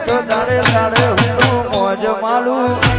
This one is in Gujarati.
એક દાડે દાડે હું મોજ માલું